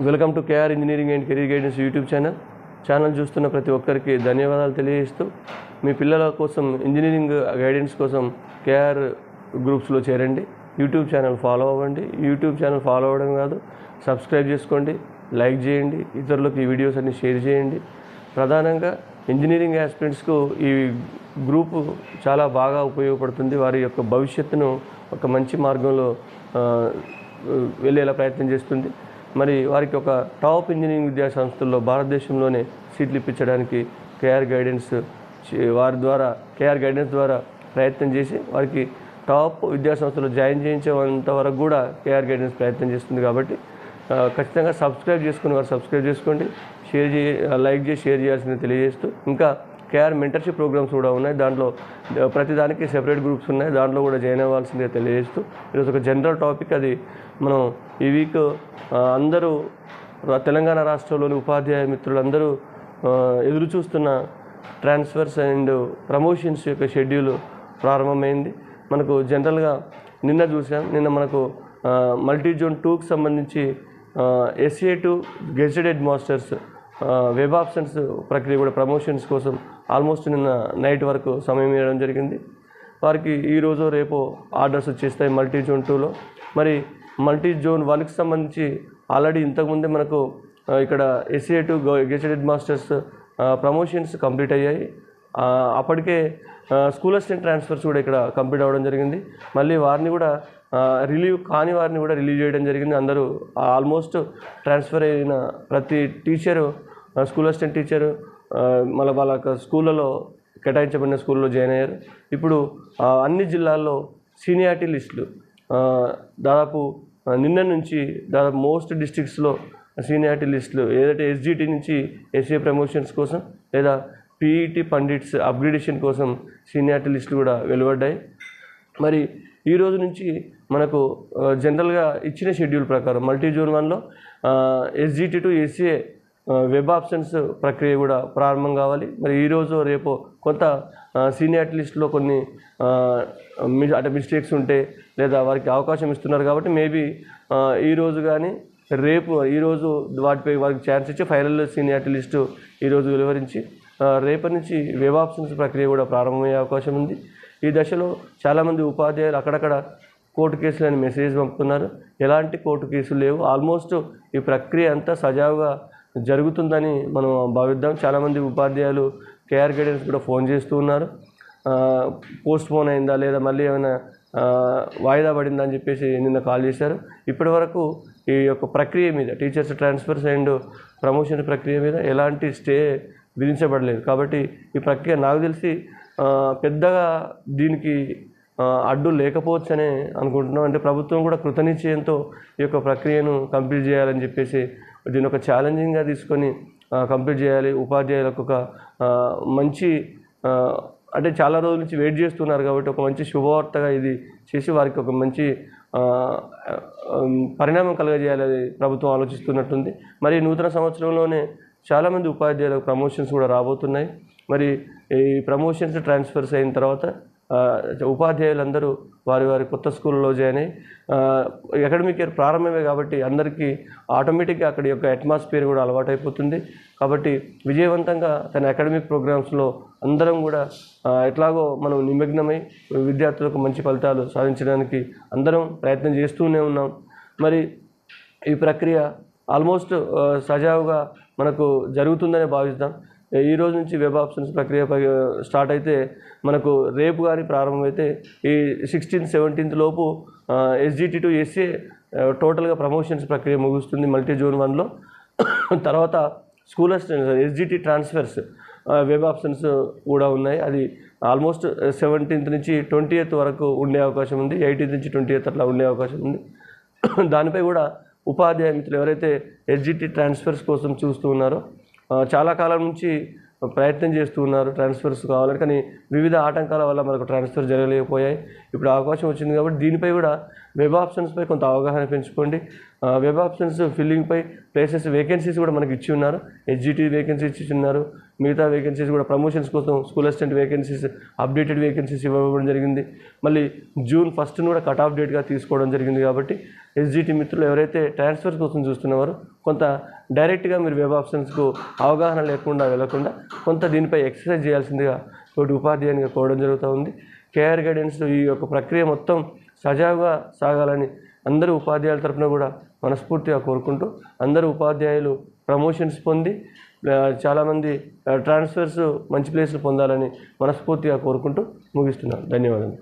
Welcome to KR engineering and career guidance YouTube channel. Channel చూస్తున్న ప్రతి ఒక్కరికి ధన్యవాదాలు తెలియజేస్తూ మీ పిల్లల కోసం ఇంజనీరింగ్ గైడెన్స్ కోసం కేఆర్ గ్రూప్స్లో చేరండి. యూట్యూబ్ ఛానల్ ఫాలో అవ్వండి. యూట్యూబ్ ఛానల్ ఫాలో అవ్వడం కాదు సబ్స్క్రైబ్ చేసుకోండి లైక్ చేయండి ఇతరులకు ఈ వీడియోస్ అన్ని షేర్ చేయండి. ప్రధానంగా ఇంజనీరింగ్ ఆస్పిరెంట్స్కు ఈ గ్రూపు చాలా బాగా ఉపయోగపడుతుంది. వారి యొక్క భవిష్యత్తును ఒక మంచి మార్గంలో వెళ్ళేలా ప్రయత్నం చేస్తుంది. మరి వారికి ఒక టాప్ ఇంజనీరింగ్ విద్యా సంస్థల్లో భారతదేశంలోనే సీట్లు ఇప్పించడానికి కేఆర్ గైడెన్స్ వారి ద్వారా కేఆర్ గైడెన్స్ ద్వారా ప్రయత్నం చేసి వారికి టాప్ విద్యా సంస్థలో జాయిన్ చేయించేంత వరకు కూడా కేఆర్ గైడెన్స్ ప్రయత్నం చేస్తుంది కాబట్టి ఖచ్చితంగా సబ్స్క్రైబ్ చేసుకుని వారు సబ్స్క్రైబ్ చేసుకోండి. షేర్ చే లైక్ చేసి షేర్ చేయాల్సింది తెలియజేస్తూ ఇంకా కేఆర్ మెంటర్షిప్ ప్రోగ్రామ్స్ కూడా ఉన్నాయి. దాంట్లో ప్రతిదానికి సెపరేట్ గ్రూప్స్ ఉన్నాయి. దాంట్లో కూడా జాయిన్ అవ్వాల్సిందే తెలియజేస్తూ ఈరోజు ఒక జనరల్ టాపిక్ అది మనం ఈ వీక్ అందరూ తెలంగాణ రాష్ట్రంలోని ఉపాధ్యాయ మిత్రులందరూ ఎదురు చూస్తున్న ట్రాన్స్ఫర్స్ అండ్ ప్రమోషన్స్ యొక్క షెడ్యూల్ ప్రారంభమైంది. మనకు జనరల్గా నిన్న చూసాం. నిన్న మనకు మల్టీ జోన్ టూకి సంబంధించి SA to gazetted masters web options ప్రక్రియ కూడా ప్రమోషన్స్ కోసం ఆల్మోస్ట్ నిన్న నైట్ వరకు సమయం ఇవ్వడం జరిగింది. వారికి ఈరోజు రేపు ఆర్డర్స్ వచ్చేస్తాయి మల్టీ జోన్ టూలో మరి మల్టీ జోన్ వన్కి సంబంధించి ఆల్రెడీ ఇంతకుముందే మనకు ఇక్కడ SA to gazetted head masters promotions complete అయ్యాయి. అప్పటికే స్కూల్ అసిస్టెంట్ ట్రాన్స్ఫర్స్ కూడా ఇక్కడ కంప్లీట్ అవ్వడం జరిగింది. మళ్ళీ వారిని కూడా రిలీవ్ కాని వారిని కూడా రిలీవ్ చేయడం జరిగింది. అందరూ ఆల్మోస్ట్ ట్రాన్స్ఫర్ అయిన ప్రతి టీచరు స్కూల్ అసిస్టెంట్ టీచరు మళ్ళీ వాళ్ళ స్కూళ్ళలో కేటాయించబడిన స్కూల్లో జాయిన్ అయ్యారు. ఇప్పుడు అన్ని జిల్లాల్లో సీనియారిటీ లిస్టులు దాదాపు నిన్న నుంచి దాదాపు మోస్ట్ డిస్ట్రిక్ట్స్లో సీనియారిటీ లిస్టులు ఏదైతే ఎస్జిటి నుంచి ఎస్ఏ ప్రమోషన్స్ కోసం లేదా పీఈటీ పండిట్స్ అప్గ్రేడేషన్ కోసం సీనియారిటీ లిస్టులు కూడా వెలువడ్డాయి. మరి ఈ రోజు నుంచి మనకు జనరల్గా ఇచ్చిన షెడ్యూల్ ప్రకారం మల్టీ జోన్ వన్లో SGT to SA web options ప్రక్రియ కూడా ప్రారంభం కావాలి. మరి ఈరోజు రేపు కొంత సీనియారిటీ కొన్ని మి- అంటే మిస్టేక్స్ ఉంటే లేదా వారికి అవకాశం ఇస్తున్నారు కాబట్టి మేబీ ఈరోజు కానీ రేపు ఈరోజు వాటిపై వారికి ఛాన్స్ ఇచ్చి ఫైనల్ సీనియారిటీ లిస్టు ఈరోజు వెలువరించి రేపటి నుంచి వెబ్ ఆప్షన్స్ ప్రక్రియ కూడా ప్రారంభమయ్యే అవకాశం ఉంది. ఈ దశలో చాలామంది ఉపాధ్యాయులు అక్కడక్కడ కోర్టు కేసులు అని మెసేజ్ పంపుతున్నారు. ఎలాంటి కోర్టు కేసులు లేవు. ఆల్మోస్ట్ ఈ ప్రక్రియ అంతా సజావుగా జరుగుతుందని మనం భావిద్దాం. చాలామంది ఉపాధ్యాయులు కేఆర్ గైడెన్స్ కూడా ఫోన్ చేస్తూ ఉన్నారు. పోస్ట్ పోన్ అయిందా లేదా మళ్ళీ ఏమైనా వాయిదా పడిందా అని చెప్పేసి నిన్న కాల్ చేశారు. ఇప్పటి వరకు ఈ యొక్క ప్రక్రియ మీద టీచర్స్ ట్రాన్స్ఫర్స్ అండ్ ప్రమోషన్ ప్రక్రియ మీద ఎలాంటి స్టే విధించబడలేదు. కాబట్టి ఈ ప్రక్రియ నాకు తెలిసి పెద్దగా దీనికి అడ్డు లేకపోవచ్చనే అనుకుంటున్నాం. అంటే ప్రభుత్వం కూడా కృతనిశ్చయంతో ఈ యొక్క ప్రక్రియను కంప్లీట్ చేయాలని చెప్పేసి దీని ఒక ఛాలెంజింగ్గా తీసుకొని కంప్లీట్ చేయాలి. ఉపాధ్యాయులకు ఒక మంచి అంటే చాలా రోజుల నుంచి వెయిట్ చేస్తున్నారు కాబట్టి ఒక మంచి శుభవార్తగా ఇది చేసి వారికి ఒక మంచి పరిణామం కలగజేయాలని ప్రభుత్వం ఆలోచిస్తున్నట్టుంది. మరి నూతన సంవత్సరంలోనే చాలామంది ఉపాధ్యాయులకు ప్రమోషన్స్ కూడా రాబోతున్నాయి. మరి ఈ ప్రమోషన్స్ ట్రాన్స్ఫర్స్ అయిన తర్వాత ఉపాధ్యాయులందరూ వారి వారి కొత్త స్కూల్లో జాయిన్ అయ్యి అకాడమిక్ ఇయర్ ప్రారంభమే కాబట్టి అందరికీ ఆటోమేటిక్గా అక్కడి యొక్క అట్మాస్ఫియర్ కూడా అలవాటైపోతుంది. కాబట్టి విజయవంతంగా తన అకాడమిక్ ప్రోగ్రామ్స్లో అందరం కూడా ఎట్లాగో మనం నిమగ్నమై విద్యార్థులకు మంచి ఫలితాలు సాధించడానికి అందరం ప్రయత్నం చేస్తూనే ఉన్నాం. మరి ఈ ప్రక్రియ ఆల్మోస్ట్ సజావుగా మనకు జరుగుతుందనే భావిస్తాం. ఈ రోజు నుంచి వెబ్ ఆప్షన్స్ ప్రక్రియ స్టార్ట్ అయితే మనకు రేపు కానీ ప్రారంభమైతే ఈ సిక్స్టీన్త్ సెవెంటీన్త్ లోపు ఎస్జిటి టు ఎస్ఏ టోటల్గా ప్రమోషన్స్ ప్రక్రియ ముగుస్తుంది మల్టీ జోన్ వన్లో తర్వాత school assistant SGT transfers web options కూడా ఉన్నాయి. అది ఆల్మోస్ట్ సెవెంటీన్త్ నుంచి ట్వంటీ ఎయిత్ వరకు ఉండే అవకాశం ఉంది. ఎయిటీన్త్ నుంచి ట్వంటీ ఎయిత్ అట్లా ఉండే అవకాశం ఉంది. దానిపై కూడా ఉపాధ్యాయ మిత్రులు ఎవరైతే ఎస్జిటి ట్రాన్స్ఫర్స్ కోసం చూస్తూ ఉన్నారో చాలా కాలం నుంచి ప్రయత్నం చేస్తూ ఉన్నారు ట్రాన్స్ఫర్స్ కావాలని కానీ వివిధ ఆటంకాల వల్ల మనకు ట్రాన్స్ఫర్ జరగలేకపోయాయి. ఇప్పుడు అవకాశం వచ్చింది కాబట్టి దీనిపై కూడా వెబ్ ఆప్షన్స్పై కొంత అవగాహన పెంచుకోండి. వెబ్ ఆప్షన్స్ ఫిల్లింగ్పై ప్లేసెస్ వేకెన్సీస్ కూడా మనకి ఇచ్చి ఉన్నారు. ఎస్జిటి వేకెన్సీ ఇచ్చి ఉన్నారు. మిగతా వేకెన్సీస్ కూడా ప్రమోషన్స్ కోసం school assistant vacancies updated vacancies ఇవ్వడం జరిగింది. మళ్ళీ జూన్ ఫస్ట్ను కూడా కట్ ఆఫ్ డేట్గా తీసుకోవడం జరిగింది కాబట్టి ఎస్జిటి మిత్రులు ఎవరైతే ట్రాన్స్ఫర్ కోసం చూస్తున్నారో కొంత డైరెక్ట్గా మీరు వెబ్ ఆప్షన్స్కు అవగాహన లేకుండా వెళ్ళకుండా కొంత దీనిపై ఎక్సర్సైజ్ చేయాల్సిందిగా తోటి ఉపాధ్యాయునిగా కోవడం జరుగుతూ ఉంది. కేఆర్ గైడెన్స్ ఈ యొక్క ప్రక్రియ మొత్తం సజావుగా సాగాలని అందరూ ఉపాధ్యాయుల తరపున కూడా మనస్ఫూర్తిగా కోరుకుంటూ అందరూ ఉపాధ్యాయులు ప్రమోషన్స్ పొంది చాలామంది ట్రాన్స్ఫర్స్ మంచి ప్లేస్లు పొందాలని మనస్ఫూర్తిగా కోరుకుంటూ ముగిస్తున్నాను. ధన్యవాదాలు